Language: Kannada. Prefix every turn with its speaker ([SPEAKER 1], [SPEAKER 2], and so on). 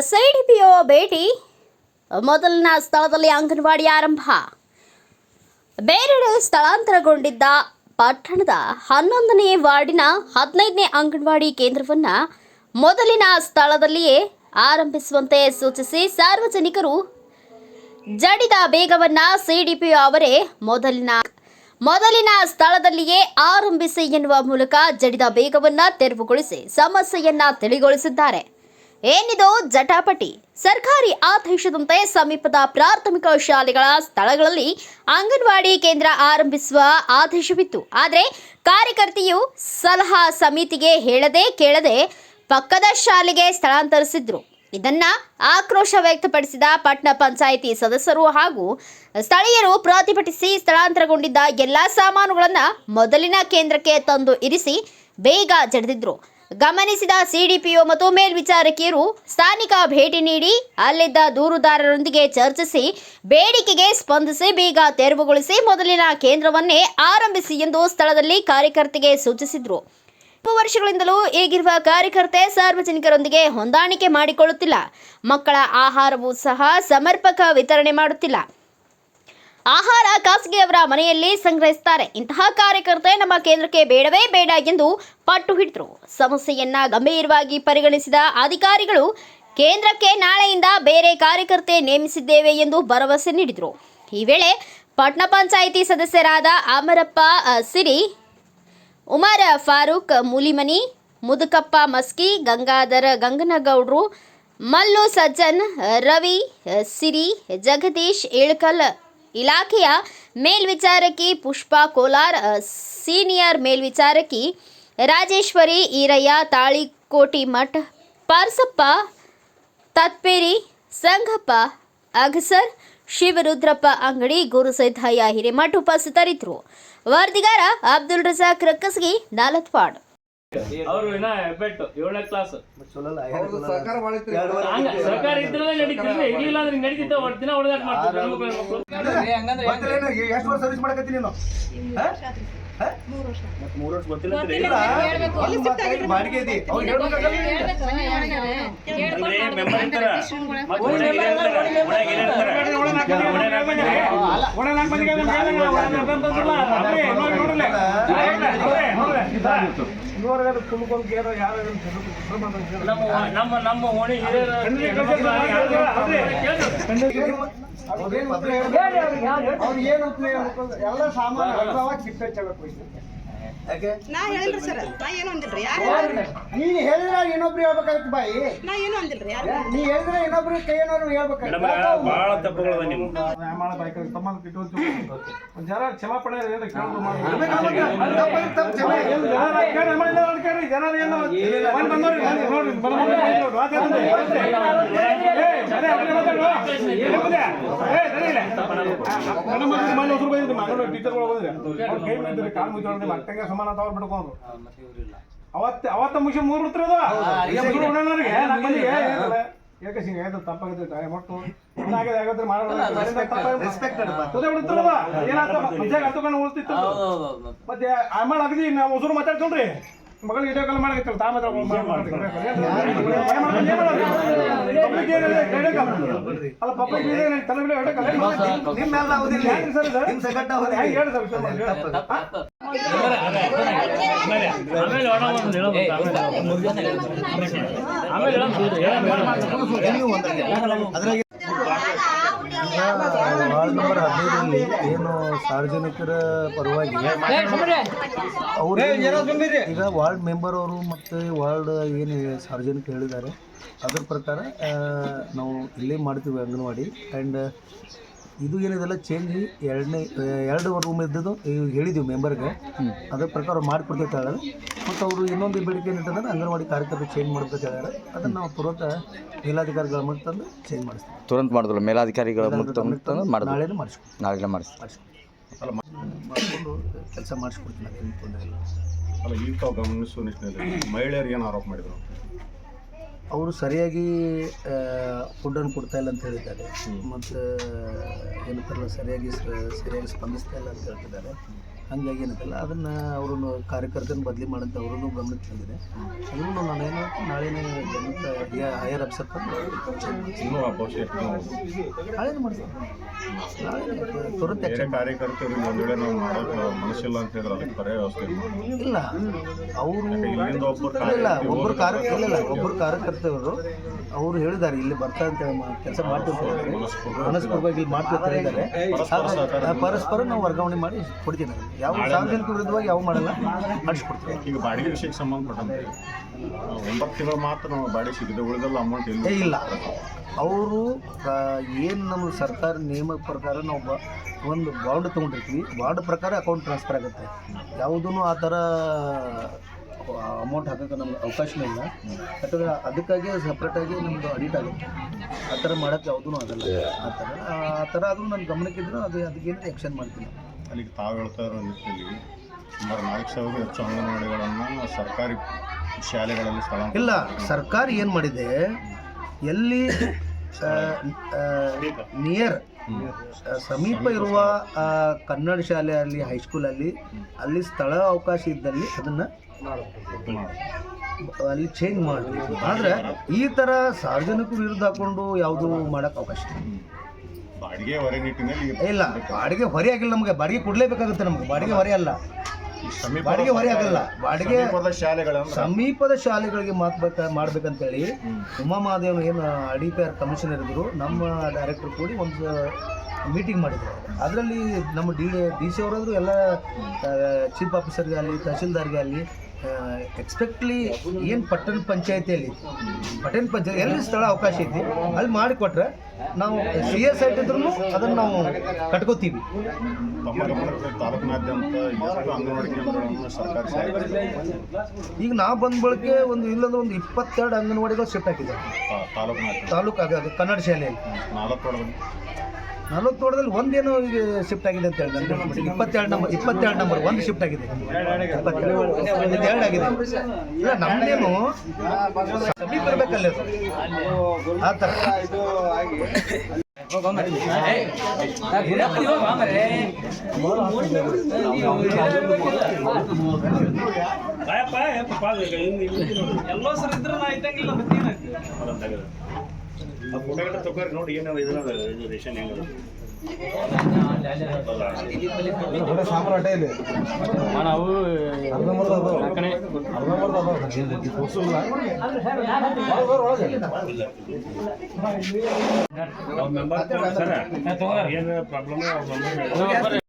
[SPEAKER 1] ಸಿಡಿಪಿಒ ಭೇಟಿ ಮೊದಲಿನ ಸ್ಥಳದಲ್ಲಿ ಅಂಗನವಾಡಿ ಆರಂಭ. ಬೇರೆಡೆ ಸ್ಥಳಾಂತರಗೊಂಡಿದ್ದ ಪಟ್ಟಣದ ಹನ್ನೊಂದನೇ ವಾರ್ಡಿನ ಹದಿನೈದನೇ ಅಂಗನವಾಡಿ ಕೇಂದ್ರವನ್ನು ಮೊದಲಿನ ಸ್ಥಳದಲ್ಲಿಯೇ ಆರಂಭಿಸುವಂತೆ ಸೂಚಿಸಿ ಸಾರ್ವಜನಿಕರು ಜಡಿದ ಬೇಗವನ್ನ ಸಿಡಿಪಿಒ ಅವರೇ ಮೊದಲಿನ ಮೊದಲಿನ ಸ್ಥಳದಲ್ಲಿಯೇ ಆರಂಭಿಸಿ ಎನ್ನುವ ಮೂಲಕ ಜಡಿದ ಬೇಗವನ್ನ ತೆರವುಗೊಳಿಸಿ ಸಮಸ್ಯೆಯನ್ನ ತಿಳಿಗೊಳಿಸಿದ್ದಾರೆ. ಏನಿದು ಜಟಾಪಟಿ. ಸರ್ಕಾರಿ ಆದೇಶದಂತೆ ಸಮೀಪದ ಪ್ರಾಥಮಿಕ ಶಾಲೆಗಳ ಸ್ಥಳಗಳಲ್ಲಿ ಅಂಗನವಾಡಿ ಕೇಂದ್ರ ಆರಂಭಿಸುವ ಆದೇಶವಿತ್ತು. ಆದರೆ ಕಾರ್ಯಕರ್ತೆಯು ಸಲಹಾ ಸಮಿತಿಗೆ ಹೇಳದೆ ಕೇಳದೆ ಪಕ್ಕದ ಶಾಲೆಗೆ ಸ್ಥಳಾಂತರಿಸಿದ್ರು. ಇದನ್ನ ಆಕ್ರೋಶ ವ್ಯಕ್ತಪಡಿಸಿದ ಪಟ್ಟಣ ಪಂಚಾಯಿತಿ ಸದಸ್ಯರು ಹಾಗೂ ಸ್ಥಳೀಯರು ಪ್ರತಿಭಟಿಸಿ ಸ್ಥಳಾಂತರಗೊಂಡಿದ್ದ ಎಲ್ಲಾ ಸಾಮಾನುಗಳನ್ನ ಮೊದಲಿನ ಕೇಂದ್ರಕ್ಕೆ ತಂದು ಇರಿಸಿ ಬೇಗ ಜಡಿದಿದ್ರು. ಗಮನಿಸಿದ ಸಿಡಿಪಿಒ ಮತ್ತು ಮೇಲ್ವಿಚಾರಕಿಯರು ಸ್ಥಾನಿಕ ಭೇಟಿ ನೀಡಿ ಅಲ್ಲಿದ್ದ ದೂರುದಾರರೊಂದಿಗೆ ಚರ್ಚಿಸಿ ಬೇಡಿಕೆಗೆ ಸ್ಪಂದಿಸಿ ಬೀಗ ತೆರವುಗೊಳಿಸಿ ಮೊದಲಿನ ಕೇಂದ್ರವನ್ನೇ ಆರಂಭಿಸಿ ಎಂದು ಸ್ಥಳದಲ್ಲಿ ಕಾರ್ಯಕರ್ತಿಗೆ ಸೂಚಿಸಿದರು. ಹತ್ತು ವರ್ಷಗಳಿಂದಲೂ ಈಗಿರುವ ಕಾರ್ಯಕರ್ತೆ ಸಾರ್ವಜನಿಕರೊಂದಿಗೆ ಹೊಂದಾಣಿಕೆ ಮಾಡಿಕೊಳ್ಳುತ್ತಿಲ್ಲ. ಮಕ್ಕಳ ಆಹಾರವೂ ಸಹ ಸಮರ್ಪಕ ವಿತರಣೆ ಮಾಡುತ್ತಿಲ್ಲ. ಆಹಾರ ಖಾಸಗಿಯವರ ಮನೆಯಲ್ಲಿ ಸಂಗ್ರಹಿಸುತ್ತಾರೆ ಇಂತಹ ಕಾರ್ಯಕರ್ತೆ ನಮ್ಮ ಕೇಂದ್ರಕ್ಕೆ ಬೇಡವೇ ಬೇಡ ಎಂದು ಪಟ್ಟು ಹಿಡಿದರು. ಸಮಸ್ಯೆಯನ್ನ ಗಂಭೀರವಾಗಿ ಪರಿಗಣಿಸಿದ ಅಧಿಕಾರಿಗಳು, ಕೇಂದ್ರಕ್ಕೆ ನಾಳೆಯಿಂದ ಬೇರೆ ಕಾರ್ಯಕರ್ತೆ ನೇಮಿಸಿದ್ದೇವೆ ಎಂದು ಭರವಸೆ ನೀಡಿದರು. ಈ ವೇಳೆ ಪಟ್ನ ಪಂಚಾಯಿತಿ ಸದಸ್ಯರಾದ ಅಮರಪ್ಪ ಸಿರಿ, ಉಮರ್ ಫಾರೂಕ್, ಮುಲಿಮನಿ, ಮುದುಕಪ್ಪ ಮಸ್ಕಿ, ಗಂಗಾಧರ ಗಂಗನಗೌಡ್ರು, ಮಲ್ಲು ಸಜ್ಜನ್, ರವಿ ಸಿರಿ, ಜಗದೀಶ್ ಇಳ್ಕಲ್ ಇಲಾಖೆಯ ಮೇಲ್ವಿಚಾರಕಿ ಪುಷ್ಪಾ ಕೋಲಾರ್ ಸೀನಿಯರ್ ಮೇಲ್ವಿಚಾರಕಿ ರಾಜೇಶ್ವರಿ ಈರಯ್ಯ, ತಾಳಿಕೋಟಿ ಮಠ್, ಪಾರ್ಸಪ್ಪ ತತ್ಪೇರಿ ಸಂಘಪ್ಪ ಅಗಸರ್, ಶಿವರುದ್ರಪ್ಪ ಅಂಗಡಿ ಗುರುಸಿದ್ದಯ್ಯ ಹಿರೇಮಠ್ ಉಪಸ್ಥಿತರಿದ್ದರು. ವರದಿಗಾರ ಅಬ್ದುಲ್ ರಜಾಕ್ ರಕ್ಕಸ್ಗಿ ನಾಲತ್ವಾಡ್
[SPEAKER 2] ಅವರು ಇನ್ನ ಹೆಬ್ಬೆಟ್ಟು ಏಳನೇ ಕ್ಲಾಸ್ ಸರ್ಕಾರ ಇದ್ರೆ ನಡೀತಿದ್ರೆ ಇರ್ಲಿಲ್ಲ ಅಂದ್ರೆ ನಡೀತಿದ್ದ ಒಟ್ಟು ದಿನ ಹೊಡೆದಾಟ
[SPEAKER 3] ಮಾಡ್ತಾರೆ ಎಷ್ಟು ವರ್ಷ ಸರ್ವಿಸ್ ಮಾಡಕತ್ತಿ ನೀನು?
[SPEAKER 2] ಮೂರು ವರ್ಷ. ಗೊತ್ತಿಲ್ಲ
[SPEAKER 3] ಬಾಡಿಗೆ ಐತಿ ಅವ್ರು ಹೇಳ್ಬೇಕಾಗಲ್ಲ
[SPEAKER 2] ಮಂದಿ ಇರ್ತಾರ. ನಮ್ಮ ನಮ್ಮ ನಮ್ಮ ಓಣಿ ಹಿರಿಯರ
[SPEAKER 3] ಅವ್ರು ಏನು? ಎಲ್ಲ ಸಾಮಾನು ಚಲಕ್ ಹೋಯ್ತು.
[SPEAKER 4] ನಾ ಹೇಳಿಲ್ರಿ ಸರ್ ನಾ ಏನು ಅಂದಿಲ್ರಿ ಯಾರು
[SPEAKER 3] ನೀನ್ ಹೇಳಿದ್ರೆ ಇನ್ನೊಬ್ರು ಹೇಳ್ಬೇಕಾಗತ್ತೆ ಬಾಯಿ.
[SPEAKER 4] ನಾ ಏನು ಅಂದಿಲ್ರಿ ಯಾರು
[SPEAKER 3] ನೀ ಹೇಳಿದ್ರೆ ಇನ್ನೊಬ್ರು ಕೈ ಏನಾದ್ರು ಹೇಳ್ಬೇಕಾಗತ್ತೆ
[SPEAKER 2] ಬಹಳ ತಪ್ಪುಗಳದ ನಿಮ್ಮ
[SPEAKER 5] ಜರ ಕ್ಷಮಾಪಣೆ ಮಾಡಿ.
[SPEAKER 3] ಅದು ತಪ್ಪಾಗಿ ತಪ್ಪು
[SPEAKER 5] ಅಟ್ಟಂಗೆ ಸಮಾನ ಅಂತ ಅವ್ರು ಬಿಡ್ಕೊಂಡು ಅವತ್ತ ಅವತ್ತ ಮುಗಿಸಿ ಮೂರು ಬಿಡ್ತಿರೋದು ಯಾಕೆ ಸಿಂಗ್ ಏನಾದ್ರು ತಪ್ಪಾಗುತ್ತೆ ತಾಯಿ ಮಕ್ಕಳು ಇನ್ನಾಗಿದೆ ಆಗುತ್ತೆ ಮಾಡೋದು
[SPEAKER 3] Respected ಬಾ.
[SPEAKER 5] ತುದೆ ಬಿಡುತ್ತಿರಲ್ಲ ಏನಾಯ್ತು ಮನುಷ್ಯಾಗ ಹತ್ತುಕೊಂಡು ಉಳಿಸ್ತಿತ್ತು. ಮತ್ತೆ ಆಮೇಲೆ ಅಗದಿ ನಾವು ಉಸುರು ಮಾತಾಡ್ಕೊಂಡ್ರಿ ಮಗಳು ವಿಡಿಯೋ ಕಾಲ್ ಮಾಡಕ್ಕೆ ತಾ ಅಲ್ಲ ಪಬ್ಲಿಕ್ ತಲೆ
[SPEAKER 3] ಅವಧಿಯಲ್ಲಿ
[SPEAKER 5] ಯಾಕ್ರಿ ಸರ್ ಹೆಂಗ್ ಹೇಳಿ ಸರ್
[SPEAKER 6] ವಾರ್ಡ್ ನಂಬರ್ ಹದಿನೈದರಲ್ಲಿ ಏನು ಸಾರ್ವಜನಿಕರ ಪರವಾಗಿ ಅವರು ಈಗ ವಾರ್ಡ್ ಮೆಂಬರ್ ಅವರು ಮತ್ತು ವಾರ್ಡ್ ಏನು ಸಾರ್ವಜನಿಕ ಹೇಳಿದ್ದಾರೆ, ಅದ್ರ ಪ್ರಕಾರ ನಾವು ಇಲ್ಲೇ ಮಾಡ್ತೀವಿ ಅಂಗನವಾಡಿ. ಆ್ಯಂಡ್ ಇದು ಏನಿದೆಲ್ಲ ಚೇಂಜ್ ಎರಡನೇ ಎರಡು ರೂಮ್ ಇದ್ದದ್ದು ಈಗ ಹೇಳಿದ್ದೀವಿ ಮೆಂಬರ್ಗೆ ಅದ್ರ ಪ್ರಕಾರ ಮಾಡಿಕೊಡ್ತೈತೆ ಹೇಳೋದು ಮತ್ತು ಅವರು ಇನ್ನೊಂದು ಬೇಡಿಕೆ ಏನಿಟ್ಟಂದ್ರೆ ಅಂಗನವಾಡಿ ಕಾರ್ಯಕರ್ತರು ಚೇಂಜ್ ಮಾಡ್ಬೇಕು ಹೇಳ್ಯಾರ ಅದನ್ನು ನಾವು ತುರಂತ ಮೇಲಾಧಿಕಾರಿಗಳ ಮುಂದೆ ತಂದು ಚೇಂಜ್ ಮಾಡಿಸ್ತೀವಿ.
[SPEAKER 7] ತುರಂತ ಮಾಡಿದ್ರು ಮೇಲಾಧಿಕಾರಿಗಳ ಮುಂದೆ ಮಾಡಿ ಮಾಡಿದ್ರು
[SPEAKER 6] ನಾಳೆನೇ ಮಾಡಿಸ್ಕೊಡ್ತೀವಿ.
[SPEAKER 7] ನಾಳೆಲ್ಲ ಮಾಡಿಸ್
[SPEAKER 6] ಮಾಡಿಸ್ಕೊಂಡು ಕೆಲಸ ಮಾಡಿಸ್ಕೊಡ್ತೀನಿ ಅದೇನು ತೊಂದರೆ ಇಲ್ಲ.
[SPEAKER 8] ಅಲ್ಲ ಈಗ ತಾವು ಗಮನಿಸುವ ನಿಟ್ಟಿನಲ್ಲಿ ಮಹಿಳೆಯರಿಗೆ ಏನು ಆರೋಪ ಮಾಡಿದ್ರು?
[SPEAKER 6] ಅವರು ಸರಿಯಾಗಿ ಫುಡ್ಡನ್ನು ಕೊಡ್ತಾ ಇಲ್ಲ ಅಂತ ಹೇಳಿದ್ದಾರೆ. ಮತ್ತು ಏನಂತಾರಲ್ಲ ಸರಿಯಾಗಿ ಸರಿಯಾಗಿ ಸ್ಪಂದಿಸ್ತಾ ಇಲ್ಲ ಅಂತ ಹೇಳ್ತಿದ್ದಾರೆ. ಹಾಗಾಗಿ ಏನಂತಲ್ಲ ಅದನ್ನು ಅವ್ರನ್ನು ಕಾರ್ಯಕರ್ತನ ಬದಲಿ ಮಾಡಂತ ಅವ್ರನ್ನು ಗಮನಕ್ಕೆ ತಂದಿದೆ. ಅದನ್ನು ನಾನು ಏನು ನಾಳೆನೇ ಗಮನಕ್ಕೆ ಹೈಯರ್ ನಾಳೆನೇ ಮಾಡ್ತೀನಿ ನಾಳೆ
[SPEAKER 8] ಒಂದು ವೇಳೆ ನಾವು ಮನಸ್ಸಿಲ್ಲ ಅಂತ ಹೇಳಿದ್ರೆ ಅದಕ್ಕೆ ಪರ್ಯಾಯ ವ್ಯವಸ್ಥೆ ಇಲ್ಲ.
[SPEAKER 6] ಅವರು ಇಲ್ಲ ಒಬ್ಬರು ಕಾರ್ಯ ಇಲ್ಲ ಒಬ್ಬರು ಕಾರ್ಯಕರ್ತರು ಅವರು ಹೇಳಿದ್ದಾರೆ ಇಲ್ಲಿ ಬರ್ತಾ ಅಂತ ಕೆಲಸ ಮಾಡ್ತಿರ್ತಾರೆ ಮನಸ್ಪೂರ್ವವಾಗಿ ಇಲ್ಲಿ ಮಾಡ್ತಿರ್ತಾರೆ ಪರಸ್ಪರ ನಾವು ವರ್ಗಾವಣೆ ಮಾಡಿ ಕೊಡ್ತೀನಿ. ಯಾವ ಸಾರ್ವಜನಿಕ ವಿರುದ್ಧವಾಗಿ ಯಾವ ಮಾಡಲ್ಲ ಮಾಡಿಸ್ಕೊಡ್ತೀವಿ.
[SPEAKER 8] ಈಗ ಬಾಡಿಗೆ ವಿಷಯಕ್ಕೆ ಸಂಬಂಧಪಟ್ಟಂತೆ ಒಂಬತ್ತು ತಿಂಗಳು ಮಾತ್ರ ನಾವು ಬಾಡಿಗೆ ಸಿಗುತ್ತೆ ಉಳಿದೆಲ್ಲ ಅಮೌಂಟ್ ಇಲ್ಲ.
[SPEAKER 6] ಇಲ್ಲ ಅವರು ಏನು ನಮ್ಮ ಸರ್ಕಾರ ನಿಯಮದ ಪ್ರಕಾರ ನಾವು ಬ ಒಂದು ಬಾಂಡ್ ತೊಗೊಂಡಿರ್ತೀವಿ. ಬಾಂಡ್ ಪ್ರಕಾರ ಅಕೌಂಟ್ ಟ್ರಾನ್ಸ್ಫರ್ ಆಗುತ್ತೆ. ಯಾವುದೂ ಆ ಥರ ಅಮೌಂಟ್ ಹಾಕೋಕೆ ನಮ್ಗೆ ಅವಕಾಶನೇ ಇಲ್ಲ. ಯಾಕಂದರೆ ಅದಕ್ಕಾಗಿ ಸಪ್ರೇಟಾಗಿ ನಮ್ಮದು ಅಡಿಟ್ ಆಗುತ್ತೆ. ಆ ಥರ ಮಾಡೋಕ್ಕೆ ಯಾವುದೂ ಆಗಲ್ಲ. ಆ ಥರ ಆ ಥರ ಆದರೂ ನನ್ನ ಗಮನಕ್ಕಿದ್ರೆ ಅದು ಅದಕ್ಕೇನು ಆ್ಯಕ್ಷನ್ ಮಾಡ್ತೀನಿ.
[SPEAKER 8] ಅಲ್ಲಿಗೆ ತಾವು ಹೇಳ್ತಾ ಇರೋ ನಿಟ್ಟಿನಲ್ಲಿ ಸುಮಾರು ನಾಲ್ಕು ಸಾವಿರ ಹೆಚ್ಚು ಅಂಗನವಾಡಿಗಳನ್ನು ಸರ್ಕಾರಿ ಶಾಲೆಗಳಲ್ಲಿ ಸ್ಥಳ
[SPEAKER 6] ಇಲ್ಲ, ಸರ್ಕಾರ ಏನು ಮಾಡಿದೆ? ಎಲ್ಲಿ ನಿಯರ್ ಸಮೀಪ ಇರುವ ಕನ್ನಡ ಶಾಲೆಯಲ್ಲಿ, ಹೈಸ್ಕೂಲಲ್ಲಿ, ಅಲ್ಲಿ ಸ್ಥಳ ಅವಕಾಶ ಇದ್ದಲ್ಲಿ ಅದನ್ನು ಅಲ್ಲಿ ಚೇಂಜ್ ಮಾಡಿ ಆದರೆ ಈ ಥರ ಸಾರ್ವಜನಿಕರು ವಿರುದ್ಧ ಹಾಕೊಂಡು ಯಾವುದು ಮಾಡೋಕ್ಕೆ ಅವಕಾಶ ಇಲ್ಲ.
[SPEAKER 8] ಬಾಡಿಗೆ ಹೊರೆ ನಿಟ್ಟಿನಲ್ಲಿ
[SPEAKER 6] ಇಲ್ಲ ಬಾಡಿಗೆ ಹೊರೆ ಆಗಿಲ್ಲ ನಮಗೆ. ಬಾಡಿಗೆ ಕೊಡಲೇಬೇಕಾಗುತ್ತೆ ನಮಗೆ. ಬಾಡಿಗೆ ಹೊರೆ ಅಲ್ಲ. ಬಾಡಿಗೆ ಹೊರೆ ಆಗಲ್ಲ. ಬಾಡಿಗೆ
[SPEAKER 8] ಸಮೀಪದ ಶಾಲೆಗಳನ್ನು
[SPEAKER 6] ಸಮೀಪದ ಶಾಲೆಗಳಿಗೆ ಮಾತ್ಬೇಕ ಮಾಡ್ಬೇಕಂತೇಳಿ ಉಮಾ ಮಹಾದೇವ್ ಏನು ಡಿ ಪಿ ಆರ್ ಕಮಿಷನರ್ ಇದ್ರು ನಮ್ಮ ಡೈರೆಕ್ಟರ್ ಕೂಡಿ ಒಂದು ಮೀಟಿಂಗ್ ಮಾಡಿದ್ರು. ಅದರಲ್ಲಿ ನಮ್ಮ ಡಿ ಡಿ ಸಿ ಅವರಾದ್ರು ಎಲ್ಲ ಚೀಫ್ ಆಫೀಸರ್ಗೆ ಆಗಲಿ ತಹಸೀಲ್ದಾರ್ಗೆ ಆಗಲಿ ಎಕ್ಸ್ಪೆಕ್ಟ್ಲಿ ಏನು ಪಟ್ಟಣ ಪಂಚಾಯತಿಯಲ್ಲಿ ಪಟ್ಟಣ ಪಂಚಾಯತ್ ಎಲ್ಲಿ ಸ್ಥಳ ಅವಕಾಶ ಐತಿ ಅಲ್ಲಿ ಮಾಡಿಕೊಟ್ರೆ ನಾವು ಸಿ ಎಸ್ ಇದ್ರೂ ಅದನ್ನು ನಾವು ಕಟ್ಕೋತೀವಿ. ಈಗ ನಾವು ಬಂದ ಬಳಿಕ ಒಂದು ಇಲ್ಲಂದ್ರೆ ಒಂದು ಇಪ್ಪತ್ತೆರಡು ಅಂಗನವಾಡಿಗಳು ಶಿಫ್ಟ್ ಆಗಿದೆ ತಾಲೂಕು ಕನ್ನಡ ಶಾಲೆಯಲ್ಲಿ. ನಲವತ್ತು ವಾರ್ಡದಲ್ಲಿ ಒಂದೇನೋ ಶಿಫ್ಟ್ ಆಗಿದೆ ಅಂತ ಹೇಳಿದ್ರೆ ಇಪ್ಪತ್ತೆರಡು ನಂಬರ್ ಇಪ್ಪತ್ತೆರಡು ನಂಬರ್ ಒಂದು ಶಿಫ್ಟ್ ಆಗಿದೆ. ಇಪ್ಪತ್ತೆರಡು. ಎರಡು ಆಗಿದೆ. ಇಲ್ಲ ನಮ್ಮದೇನು ಸಮೀಪ ಇರಬೇಕಲ್ಲ ಆ ಥರ.
[SPEAKER 5] ಎಲ್ಲೋ ಸರ್ ಇದ್ರೆ ನಾ ಇದ್ದಂಗಿಲ್ಲ ಮತ್ತೇನು
[SPEAKER 2] ಅದೊಂದ್ ತೆಗೆದು. ಆ ಫೋಟೋ ಗಿಟ ತಗೋರಿ ನೋಡಿ ಏನೋ ಇದ್ರ ಇದು ರೇಷನ್ ಹೆಂಗದ ಮೆಂಬರ್ ಸರ್ ಏನು ಪ್ರಾಬ್ಲಮ್